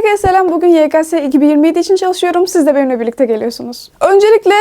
Herkese selam. Bugün YKS 2027 için çalışıyorum. Siz de benimle birlikte geliyorsunuz. Öncelikle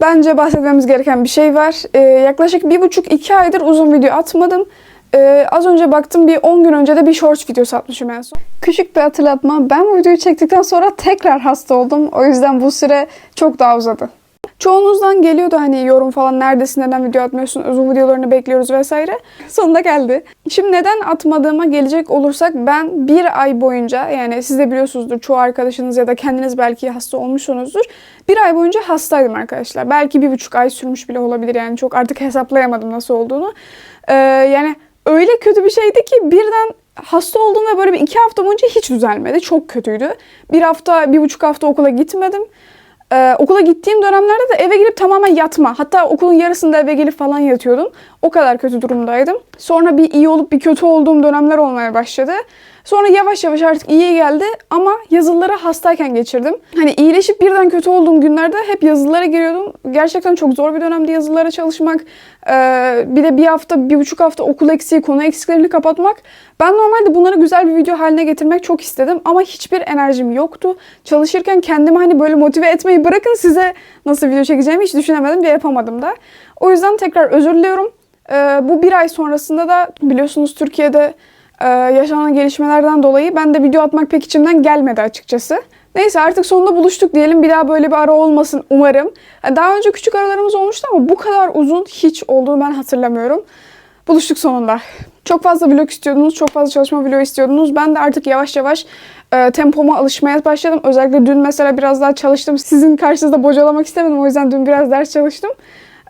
bence bahsetmemiz gereken bir şey var. Ee, yaklaşık bir buçuk iki aydır uzun video atmadım. Ee, az önce baktım bir 10 gün önce de bir short videosu atmışım en son. Küçük bir hatırlatma. Ben bu videoyu çektikten sonra tekrar hasta oldum. O yüzden bu süre çok daha uzadı. Çoğunuzdan geliyordu hani yorum falan neredesin neden video atmıyorsun uzun videolarını bekliyoruz vesaire. Sonunda geldi. Şimdi neden atmadığıma gelecek olursak ben bir ay boyunca yani siz de biliyorsunuzdur çoğu arkadaşınız ya da kendiniz belki hasta olmuşsunuzdur. Bir ay boyunca hastaydım arkadaşlar. Belki bir buçuk ay sürmüş bile olabilir yani çok artık hesaplayamadım nasıl olduğunu. Ee, yani öyle kötü bir şeydi ki birden hasta oldum ve böyle bir iki hafta boyunca hiç düzelmedi. Çok kötüydü. Bir hafta, bir buçuk hafta okula gitmedim. Ee, okula gittiğim dönemlerde de eve gelip tamamen yatma. Hatta okulun yarısında eve gelip falan yatıyordum. O kadar kötü durumdaydım. Sonra bir iyi olup bir kötü olduğum dönemler olmaya başladı. Sonra yavaş yavaş artık iyiye geldi ama yazılıları hastayken geçirdim. Hani iyileşip birden kötü olduğum günlerde hep yazılılara giriyordum. Gerçekten çok zor bir dönemdi yazılılara çalışmak. Ee, bir de bir hafta, bir buçuk hafta okul eksiği, konu eksiklerini kapatmak. Ben normalde bunları güzel bir video haline getirmek çok istedim ama hiçbir enerjim yoktu. Çalışırken kendimi hani böyle motive etmeyi bırakın size nasıl video çekeceğimi hiç düşünemedim ve yapamadım da. O yüzden tekrar özür diliyorum. Ee, bu bir ay sonrasında da biliyorsunuz Türkiye'de e, yaşanan gelişmelerden dolayı ben de video atmak pek içimden gelmedi açıkçası. Neyse artık sonunda buluştuk diyelim. Bir daha böyle bir ara olmasın umarım. Daha önce küçük aralarımız olmuştu ama bu kadar uzun hiç olduğunu ben hatırlamıyorum. Buluştuk sonunda. Çok fazla vlog istiyordunuz, çok fazla çalışma vlogu istiyordunuz. Ben de artık yavaş yavaş e, tempoma alışmaya başladım. Özellikle dün mesela biraz daha çalıştım. Sizin karşınızda bocalamak istemedim. O yüzden dün biraz ders çalıştım.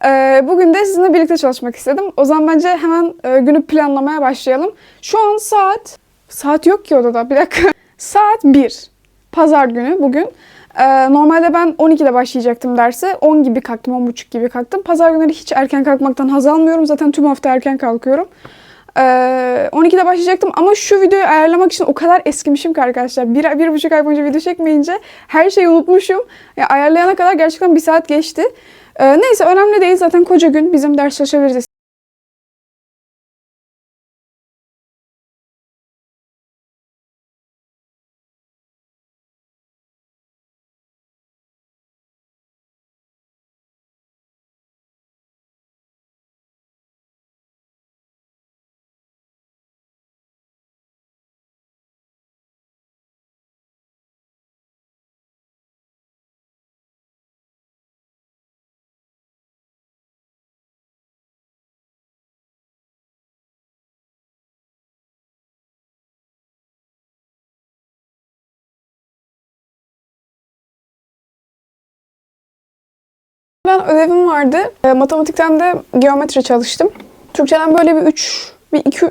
E, bugün de sizinle birlikte çalışmak istedim. O zaman bence hemen e, günü planlamaya başlayalım. Şu an saat... Saat yok ki odada. Bir dakika. Saat 1. Pazar günü bugün. Ee, normalde ben 12'de başlayacaktım derse. 10 gibi kalktım, 10.30 gibi kalktım. Pazar günleri hiç erken kalkmaktan haz almıyorum. Zaten tüm hafta erken kalkıyorum. Ee, 12'de başlayacaktım ama şu videoyu ayarlamak için o kadar eskimişim ki arkadaşlar. Bir, bir buçuk ay boyunca video çekmeyince her şeyi unutmuşum. Ya, ayarlayana kadar gerçekten bir saat geçti. Ee, neyse önemli değil zaten koca gün bizim ders çalışabiliriz. Ben ödevim vardı. E, matematikten de geometri çalıştım. Türkçeden böyle bir 3, bir 2,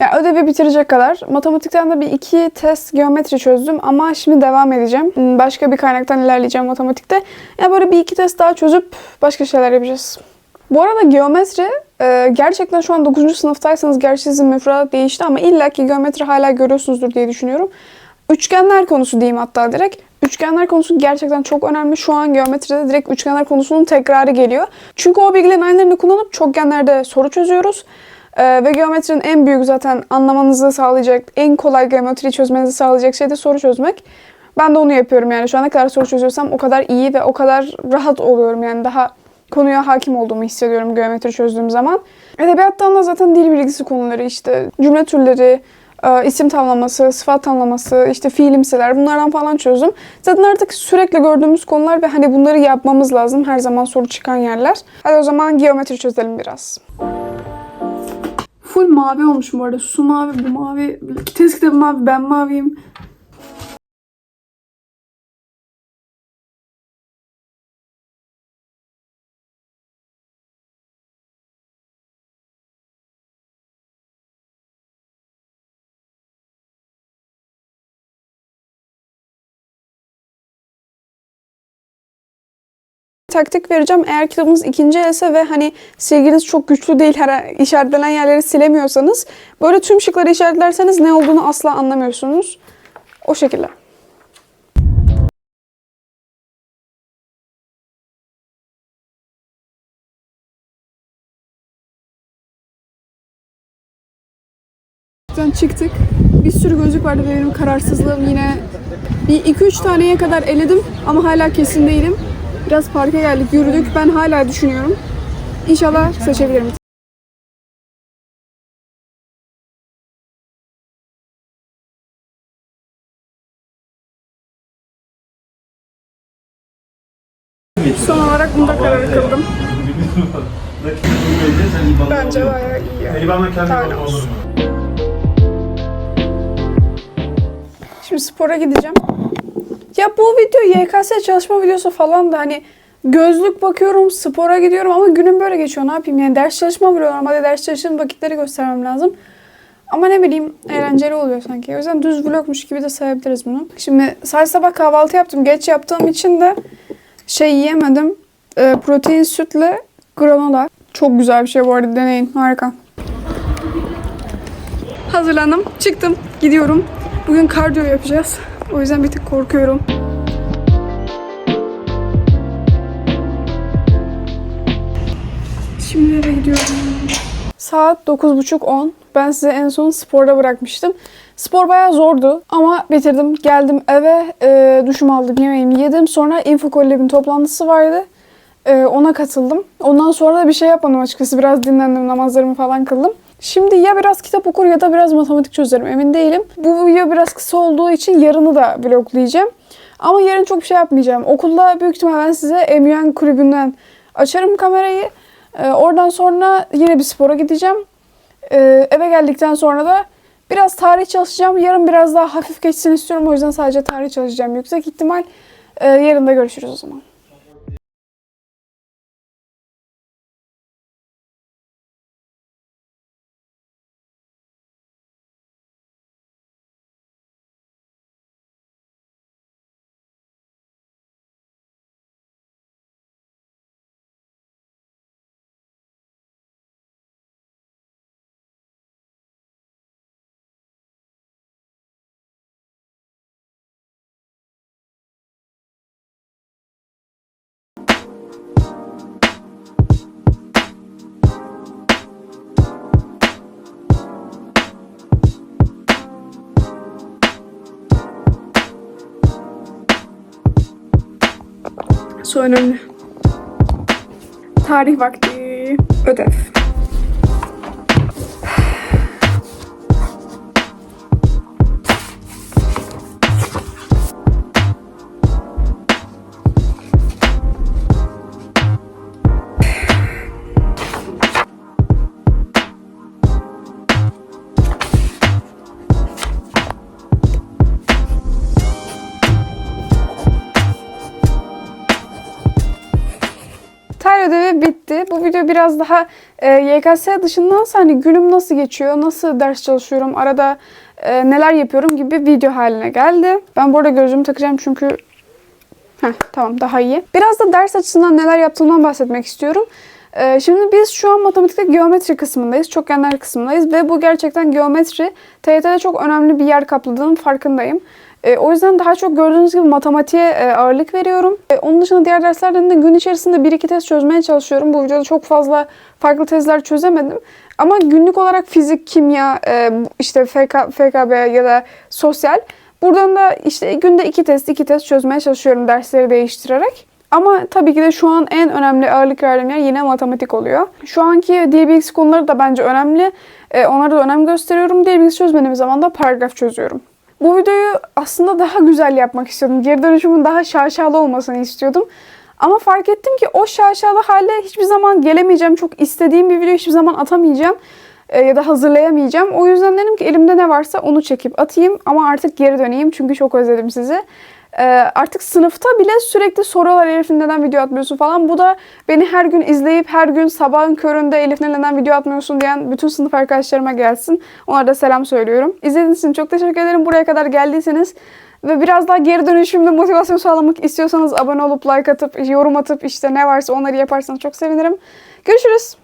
ya ödevi bitirecek kadar. Matematikten de bir iki test geometri çözdüm ama şimdi devam edeceğim. Hmm, Başka bir kaynaktan ilerleyeceğim matematikte. Ya böyle bir iki test daha çözüp başka şeyler yapacağız. Bu arada geometri e, gerçekten şu an 9. sınıftaysanız gerçi sizin müfredat değişti ama illaki geometri hala görüyorsunuzdur diye düşünüyorum. Üçgenler konusu diyeyim hatta direkt. Üçgenler konusu gerçekten çok önemli. Şu an geometride direkt üçgenler konusunun tekrarı geliyor. Çünkü o bilgilerin aynılarını kullanıp çokgenlerde soru çözüyoruz. Ee, ve geometrinin en büyük zaten anlamanızı sağlayacak, en kolay geometriyi çözmenizi sağlayacak şey de soru çözmek. Ben de onu yapıyorum yani. Şu ana kadar soru çözüyorsam o kadar iyi ve o kadar rahat oluyorum yani. Daha konuya hakim olduğumu hissediyorum geometri çözdüğüm zaman. Edebiyattan da zaten dil bilgisi konuları işte cümle türleri, isim tamlaması, sıfat tamlaması, işte fiilimseler bunlardan falan çözdüm. Zaten artık sürekli gördüğümüz konular ve hani bunları yapmamız lazım. Her zaman soru çıkan yerler. Hadi o zaman geometri çözelim biraz. Full mavi olmuş bu arada. Su mavi, bu mavi. Test kitabı mavi, ben maviyim. Taktik vereceğim. Eğer kitabınız ikinci else ve hani silginiz çok güçlü değil, her işaretlenen yerleri silemiyorsanız böyle tüm şıkları işaretlerseniz ne olduğunu asla anlamıyorsunuz. O şekilde. çıktık. bir sürü gözlük vardı benim kararsızlığım yine bir 2-3 taneye kadar eledim ama hala kesin değilim. Biraz parka geldik, yürüdük. Ben hala düşünüyorum. İnşallah seçebilirim. Son olarak bunda karar kıldım. Bence bayağı iyi. yani. Olur olsun. Şimdi spora gideceğim. Ya bu video YKS çalışma videosu falan da hani gözlük bakıyorum, spora gidiyorum ama günüm böyle geçiyor. Ne yapayım yani ders çalışma vuruyorum. Hadi ders çalışın vakitleri göstermem lazım. Ama ne bileyim eğlenceli oluyor sanki. O yüzden düz vlogmuş gibi de sayabiliriz bunu. Şimdi sadece sabah kahvaltı yaptım. Geç yaptığım için de şey yiyemedim. Ee, protein sütle granola. Çok güzel bir şey bu arada deneyin. Harika. Hazırlandım. Çıktım. Gidiyorum. Bugün kardiyo yapacağız. O yüzden bir tık korkuyorum. Şimdi eve gidiyorum. Saat 9.30-10. Ben size en son sporda bırakmıştım. Spor bayağı zordu ama bitirdim. Geldim eve, e, duşumu aldım, yemeğimi yedim. Sonra Infokollab'in toplantısı vardı. E, ona katıldım. Ondan sonra da bir şey yapmadım açıkçası. Biraz dinlendim, namazlarımı falan kıldım. Şimdi ya biraz kitap okur ya da biraz matematik çözerim emin değilim. Bu video biraz kısa olduğu için yarını da vloglayacağım. Ama yarın çok bir şey yapmayacağım. Okulda büyük ihtimalle ben size MUN kulübünden açarım kamerayı. Ee, oradan sonra yine bir spora gideceğim. Ee, eve geldikten sonra da biraz tarih çalışacağım. Yarın biraz daha hafif geçsin istiyorum. O yüzden sadece tarih çalışacağım. Yüksek ihtimal e, yarın da görüşürüz o zaman. Su önemli. Tarih vakti. Ödev. Bu video biraz daha e, YKS dışındansa hani günüm nasıl geçiyor, nasıl ders çalışıyorum, arada e, neler yapıyorum gibi video haline geldi. Ben bu arada gözlüğümü takacağım çünkü Heh, tamam daha iyi. Biraz da ders açısından neler yaptığımdan bahsetmek istiyorum. Ee, şimdi biz şu an matematikte geometri kısmındayız. Çokgenler kısmındayız ve bu gerçekten geometri TYT'de çok önemli bir yer kapladığının farkındayım. Ee, o yüzden daha çok gördüğünüz gibi matematiğe e, ağırlık veriyorum. E, onun dışında diğer derslerden de gün içerisinde bir iki test çözmeye çalışıyorum. Bu videoda çok fazla farklı tezler çözemedim. Ama günlük olarak fizik, kimya, e, işte FK, FKB ya da sosyal Buradan da işte günde iki test, iki test çözmeye çalışıyorum dersleri değiştirerek. Ama tabii ki de şu an en önemli ağırlık verdiğim yer yine matematik oluyor. Şu anki bilgisi konuları da bence önemli. Ee, onlara da önem gösteriyorum. Bilgisi çözmediğim zaman da paragraf çözüyorum. Bu videoyu aslında daha güzel yapmak istiyordum. Geri dönüşümün daha şaşalı olmasını istiyordum. Ama fark ettim ki o şaşalı hale hiçbir zaman gelemeyeceğim. Çok istediğim bir video hiçbir zaman atamayacağım e, ya da hazırlayamayacağım. O yüzden dedim ki elimde ne varsa onu çekip atayım ama artık geri döneyim çünkü çok özledim sizi. E, artık sınıfta bile sürekli soruyorlar Elif neden video atmıyorsun falan. Bu da beni her gün izleyip her gün sabahın köründe Elif neden video atmıyorsun diyen bütün sınıf arkadaşlarıma gelsin. Onlara da selam söylüyorum. İzlediğiniz için çok teşekkür ederim. Buraya kadar geldiyseniz ve biraz daha geri dönüşümde motivasyon sağlamak istiyorsanız abone olup like atıp yorum atıp işte ne varsa onları yaparsanız çok sevinirim. Görüşürüz.